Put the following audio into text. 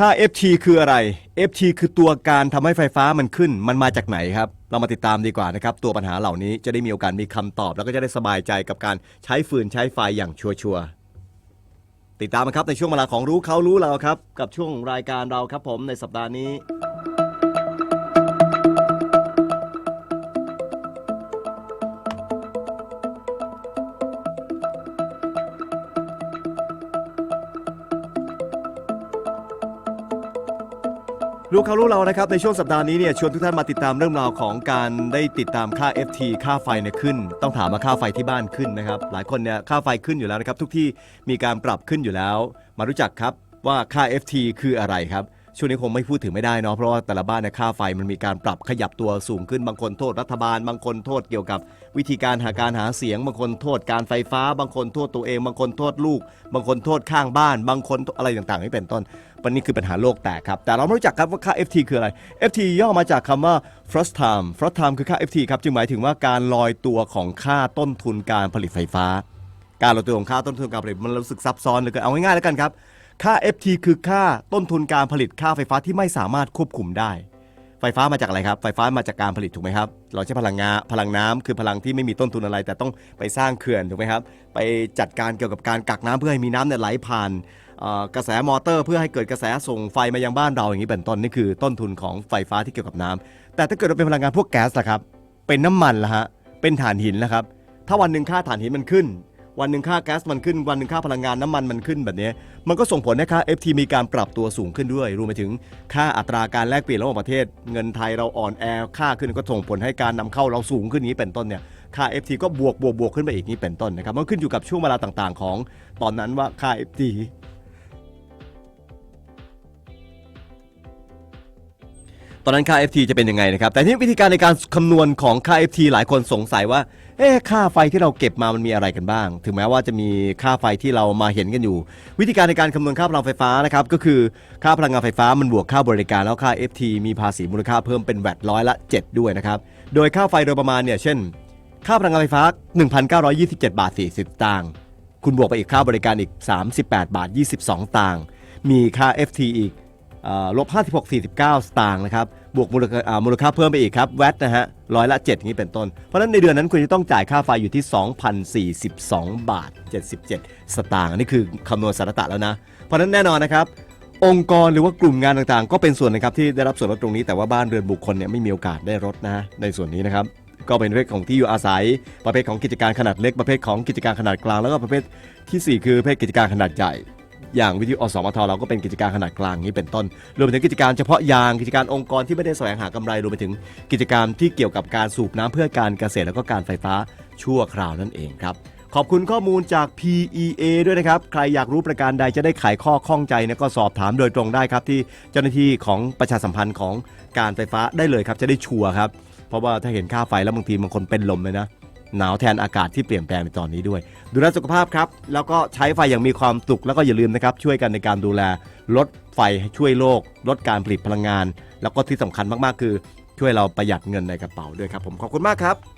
ค่า FT คืออะไร FT คือตัวการทำให้ไฟฟ้ามันขึ้น มันมาจากไหนครับ เรามาติดตามดีกว่านะครับ ตัวปัญหาเหล่านี้จะได้มีโอกาสมีคำตอบ แล้วก็จะได้สบายใจกับการใช้ฟืนใช้ไฟอย่างชัวร์ๆติดตามนะครับในช่วงเวลาของรู้เขารู้เราครับ กับช่วงรายการเราครับผมในสัปดาห์นี้ รู้เขารู้เรานะครับในช่วงสัปดาห์นี้เนี่ยชวนทุกท่านมาติดตามเรื่องราวของการได้ติดตามค่า FT ค่าไฟเนี่ยขึ้น ต้องถามว่าค่าไฟที่บ้านขึ้นนะครับ หลายคนเนี่ยค่าไฟขึ้นอยู่แล้วนะครับ ทุกที่มีการปรับขึ้นอยู่แล้ว มารู้จักครับว่าค่า FT คืออะไรครับ ช่วงนี้คงไม่พูดถึงไม่ได้เนาะเพราะว่าแต่ละบ้านเนี่ยค่าไฟมันมีการปรับขยับตัวสูงขึ้นบางคนโทษรัฐบาล บางคนโทษเกี่ยวกับ วิธีการหาการหาเสียง บางคนโทษการไฟฟ้า บางคนโทษตัวเอง บางคนโทษลูก บางคนโทษข้างบ้าน บางคนอะไรต่างๆนี่เป็นต้นวันนี้คือปัญหาโลกแตกครับ แต่เราไม่รู้จักครับว่าค่า FT คืออะไร FT ย่อมาจากคำว่า frost time frost time คือค่า FT ครับจึงหมายถึงว่าการลอยตัวของค่าต้นทุนการผลิตไฟฟ้า การลอยตัวของค่าต้นทุนการผลิตมันรู้สึกซับซ้อนเลยก็เอาง่ายๆแล้วกันครับ ค่า FT คือค่าต้นทุนการผลิตค่าไฟฟ้าที่ไม่สามารถควบคุมได้ ไฟฟ้ามาจากอะไรครับ ไฟฟ้ามาจากการผลิตถูกไหมครับ เราใช้พลังงานพลังน้ำคือพลังที่ไม่มีต้นทุนอะไร แต่ต้องไปสร้างเขื่อนถูกไหมครับ ไปจัดการเกี่ยวกับการกักน้ำเพื่อให้มีน้ำเนี่ยไหลผ่านกระแสมอเตอร์เพื่อให้เกิดกระแสส่งไฟมายังบ้านเราอย่างนี้เป็นต้นนี่คือต้นทุนของไฟฟ้าที่เกี่ยวกับน้ำแต่ถ้าเกิดเราเป็นพลังงานพวกแก๊สล่ะครับ เป็นน้ำมันล่ะฮะ เป็นถ่านหินล่ะครับ ถ้าวันหนึ่งค่าถ่านหินมันขึ้น วันหนึ่งค่าแก๊สมันขึ้น วันหนึ่งค่าพลังงานน้ำมันมันขึ้นแบบนี้ มันก็ส่งผลให้ค่า FT มีการปรับตัวสูงขึ้นด้วย รวมไปถึงค่าอัตราการแลกเปลี่ยนระหว่างประเทศ เงินไทยเราอ่อนแอ ค่าขึ้นก็ส่งผลให้การนำเข้าเราสูงขึ้นนี้เป็นต้นเนี่ย ค่า FT ก็บวกบวกบวกขึ้นไปอีกนี้เป็นต้นนะครับ มันขึ้นอยู่กับช่วงเวลาต่างๆ ของ ตอนนั้นว่าค่า FT ตอนนั้นค่า FT จะเป็นยังไงนะครับ แต่ที่วิธีการในการคำนวณของค่า FT หลายคนสงสัยว่า เอ๊ะค่าไฟที่เราเก็บมามันมีอะไรกันบ้าง ถึงแม้ว่าจะมีค่าไฟที่เรามาเห็นกันอยู่ วิธีการในการคำนวณค่าพลังไฟฟ้านะครับก็คือค่าพลังงานไฟฟ้ามันบวกค่าบริการแล้วค่า FT มีภาษีมูลค่าเพิ่มเป็นแวดร้อยละ 7 ด้วยนะครับ โดยค่าไฟโดยประมาณเนี่ยเช่น ค่าพลังงานไฟฟ้า 1,927 บาท 40สตางค์คุณบวกไปอีกค่าบริการอีก 38 บาท 22ต่างค์มีค่า FT อีกเอ่อ ลบ56 49 สตางค์นะครับ บวกมูลค่ามูลค่าเพิ่มไปอีกครับ แวตนะฮะร้อยละ7อย่างนี้เป็นต้น เพราะฉะนั้นในเดือนนั้นคุณจะต้องจ่ายค่าไฟอยู่ที่ 2,042 บาท 77 สตางค์ อันนี้คือคำนวณสารตะแล้วนะ เพราะฉะนั้นแน่นอนนะครับ องค์กรหรือว่ากลุ่มงานต่างๆ ก็เป็นส่วนนะครับที่ได้รับส่วนลดตรงนี้ แต่ว่าบ้านเรือนบุคคลเนี่ยไม่มีโอกาสได้ลดนะในส่วนนี้นะครับก็เป็นประเภทของที่อยู่อาศัย ประเภทของกิจการขนาดเล็ก ประเภทของกิจการขนาดกลาง แล้วก็ประเภททีสี่4 คือประเภทกิจการขนาดใหญ่ อย่างวิทยุอสมทเราก็เป็นกิจการขนาดกลางนี้เป็นต้น รวมไปถึงกิจการเฉพาะยางกิจการองค์กรที่ไม่ได้แสวงหากำไรรวมไปถึงกิจการที่เกี่ยวกับการสูบน้ำเพื่อการเกษตรแล้วก็การไฟฟ้าชั่วคราวนั่นเองครับขอบคุณข้อมูลจาก PEA ด้วยนะครับ ใครอยากรู้ประการใดจะได้ไขข้อข้องใจเนี่ยก็สอบถามโดยตรงได้ครับ ที่เจ้าหน้าที่ของประชาสัมพันธ์ของการไฟฟ้าได้เลยครับ จะได้ชัวร์ครับ เพราะว่าถ้าเห็นค่าไฟแล้วบางทีบางคนเป็นลมเลยนะ หนาวแทนอากาศที่เปลี่ยนแปลงในตอนนี้ด้วย ดูแลสุขภาพครับ แล้วก็ใช้ไฟอย่างมีความสุขแล้วก็อย่าลืมนะครับ ช่วยกันในการดูแลลดไฟช่วยโลก ลดการผลิตพลังงาน แล้วก็ที่สำคัญมากๆ คือ ช่วยเราประหยัดเงินในกระเป๋าด้วยครับผมขอบคุณมากครับ